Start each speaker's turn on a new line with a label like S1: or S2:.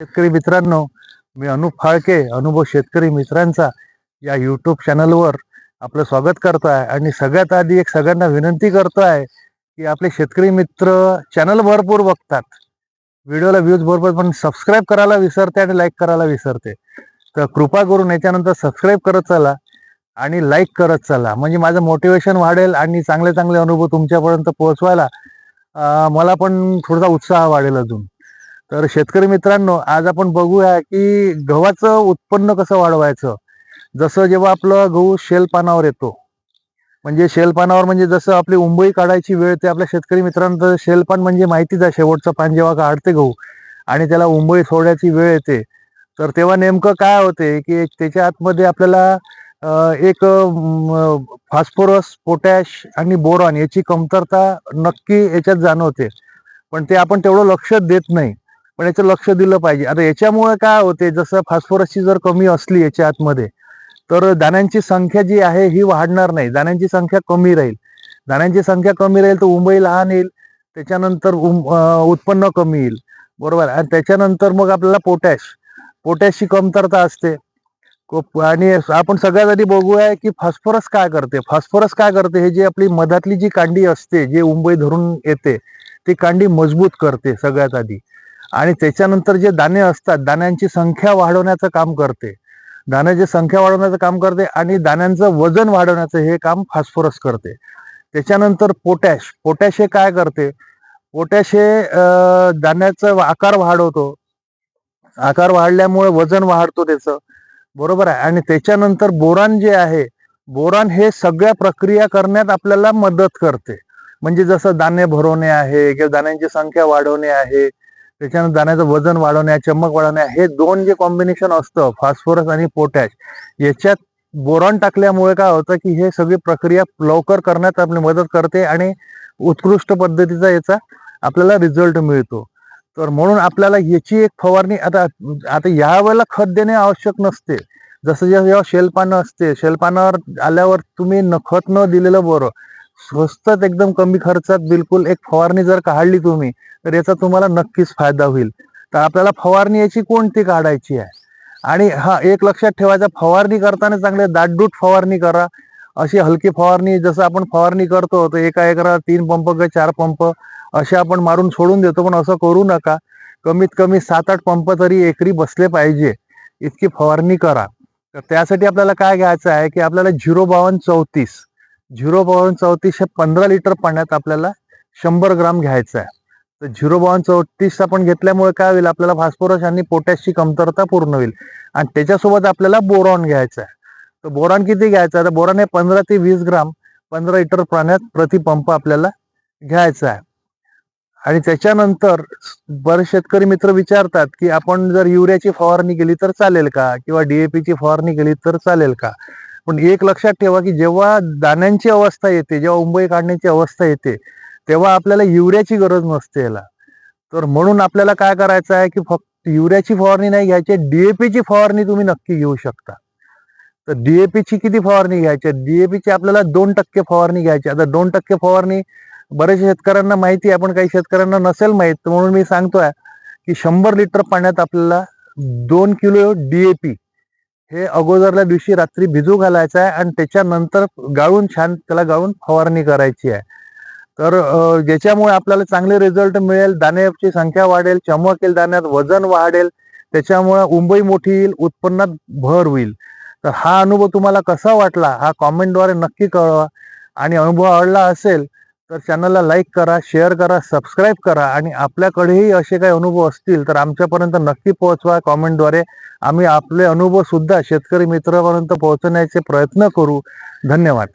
S1: शेतकरी मित्रांनो मी अनुप फाळके अनुभव शेतकरी मित्रांचा या यूट्यूब चॅनलवर आपलं स्वागत करतो आहे आणि सगळ्यात आधी एक सगळ्यांना विनंती करतो आहे की आपले शेतकरी मित्र चॅनल भरपूर बघतात. व्हिडिओला व्ह्यूज भरपूर पण सबस्क्राईब करायला विसरते आणि लाईक करायला विसरते. तर कृपा करून याच्यानंतर सबस्क्राईब करत चला आणि लाईक करत चला. म्हणजे माझं मोटिवेशन वाढेल आणि चांगले चांगले अनुभव तुमच्यापर्यंत पोहोचवायला मला पण थोडासा उत्साह वाढेल अजून. तर शेतकरी मित्रांनो आज आपण बघूया की गव्हाचं उत्पन्न कसं वाढवायचं? जसं जेव्हा आपलं गहू शेलपानावर येतो म्हणजे शेलपानावर म्हणजे जसं आपली उंबई काढायची वेळ ते आपल्या शेतकरी मित्रांचं शेलपान म्हणजे माहितीच आहे शेवटचं पान जेव्हा काढते गहू आणि त्याला उंबई सोडायची वेळ येते. तर तेव्हा नेमकं काय होते की त्याच्या आतमध्ये आपल्याला एक फॉस्फोरस पोटॅश आणि बोरॉन याची कमतरता नक्की याच्यात जाणवते. पण ते आपण तेवढं लक्ष देत नाही. पण याचं लक्ष दिलं पाहिजे. आता याच्यामुळे काय होते जसं फॉस्फरसची जर कमी असली याच्या आतमध्ये तर दाण्यांची संख्या जी आहे ही वाढणार नाही. दाण्यांची संख्या कमी राहील. दाण्यांची संख्या कमी राहील तर उंबई लहान येईल. त्याच्यानंतर उत्पन्न कमी येईल. बरोबर? आणि त्याच्यानंतर मग आपल्याला पोटॅश. पोटॅशची कमतरता असते. आणि आपण सगळ्यात आधी बघूया की फॉस्फरस काय करते. फॉस्फरस काय करते? हे जे आपली मधातली जी कांडी असते जे उंबई धरून येते ती कांडी मजबूत करते सगळ्यात आधी. आणि त्याच्यानंतर जे दाणे असतात दाण्यांची संख्या वाढवण्याचं काम करते. दाण्याची संख्या वाढवण्याचं काम करते आणि दाण्यांचं वजन वाढवण्याचं हे काम फॉस्फरस करते. त्याच्यानंतर पोटॅश पोटॅश हे काय करते? पोटॅश हे दाण्याचा आकार वाढवतो. आकार वाढल्यामुळे वजन वाढतो त्याचं. बरोबर आहे? आणि त्याच्यानंतर बोरान जे आहे बोरान हे सगळ्या प्रक्रिया करण्यात आपल्याला मदत करते. म्हणजे जसं दाणे भरवणे आहे किंवा दाण्यांची संख्या वाढवणे आहे त्याच्यानंतर दाण्याचं वजन वाढवणे चमक वाढवणे हे दोन जे कॉम्बिनेशन असतं फॉस्फरस आणि पोटॅश याच्यात बोरॉन टाकल्यामुळे काय होतं की हे सगळी प्रक्रिया लवकर करण्यात आपली मदत करते आणि उत्कृष्ट पद्धतीचा याचा आपल्याला रिझल्ट मिळतो. तर म्हणून आपल्याला याची एक फवारणी आता आता यावेळेला खत देणे आवश्यक नसते. जसं जेव्हा शेलपानं असते शेलपानावर आल्यावर तुम्ही न खत न दिलेलं बरं स्वस्तात एकदम कमी खर्चात बिलकुल एक फवारणी जर काढली तुम्ही तर याचा तुम्हाला नक्कीच फायदा होईल. तर आपल्याला फवारणी याची कोणती काढायची आहे? आणि हा एक लक्षात ठेवायचा फवारणी करताना चांगले दाटदूट फवारणी करा. अशी हलकी फवारणी जसं आपण फवारणी करतो तर एका एकरा तीन पंप किंवा चार पंप असे आपण मारून सोडून देतो पण असं करू नका. कमीत कमी सात आठ पंप तरी एकरी बसले पाहिजे. इतकी फवारणी करा. तर त्यासाठी आपल्याला काय घ्यायचं आहे की आपल्याला झिरो बावन्न चौतीस झिरो बावन्न चौतीस हे पंधरा लिटर पाण्यात आपल्याला शंभर ग्राम घ्यायचं आहे. तर झिरो बावन्न चौतीस आपण घेतल्यामुळे काय होईल? आपल्याला फॉस्फोरस आणि पोटॅशची कमतरता पूर्ण होईल. आणि त्याच्यासोबत आपल्याला बोरॉन घ्यायचं आहे. तर बोरॉन किती घ्यायचं आहे? तर बोरॉन हे पंधरा ते वीस ग्राम पंधरा लिटर पाण्यात प्रतिपंप आपल्याला घ्यायचा आहे. आणि त्याच्यानंतर बरेच शेतकरी मित्र विचारतात की आपण जर युरियाची फवारणी केली तर चालेल का? किंवा DAP ची फवारणी केली तर चालेल का? पण एक लक्षात ठेवा की जेव्हा दाण्यांची अवस्था येते जेव्हा उंबई काढण्याची अवस्था येते तेव्हा आपल्याला युरियाची गरज नसते याला. तर म्हणून आपल्याला काय करायचं आहे की फक्त युरियाची फवारणी नाही घ्यायची डीएपीची ची फवारणी तुम्ही नक्की घेऊ शकता. तर डीएपीची किती फवारणी घ्यायची? डीएपीची आपल्याला दोन टक्के फवारणी घ्यायची. आता दोन टक्के फवारणी बरेच शेतकऱ्यांना माहिती आहे पण काही शेतकऱ्यांना नसेल माहीत तर म्हणून मी सांगतोय की शंभर लिटर पाण्यात आपल्याला दोन किलो डीएपी हे अगोदरल्या दिवशी रात्री भिजू घालायचं आहे आणि त्याच्यानंतर गाळून छान त्याला गाळून फवारणी करायची आहे. तर ज्याच्यामुळे आपल्याला चांगले रिझल्ट मिळेल दाण्याची संख्या वाढेल चमक येईल दाण्यात वजन वाढेल त्याच्यामुळे उंबई मोठी येईल उत्पन्नात भर होईल. तर हा अनुभव तुम्हाला कसा वाटला हा कॉमेंटद्वारे नक्की कळवा. आणि अनुभव आवडला असेल तर चॅनलला लाईक करा शेअर करा सबस्क्राईब करा आणि आपल्याकडेही असे काही अनुभव असतील तर आमच्यापर्यंत नक्की पोहोचवा कॉमेंटद्वारे आम्ही आपले अनुभव सुद्धा शेतकरी मित्रापर्यंत पोहोचण्याचे प्रयत्न करू. धन्यवाद.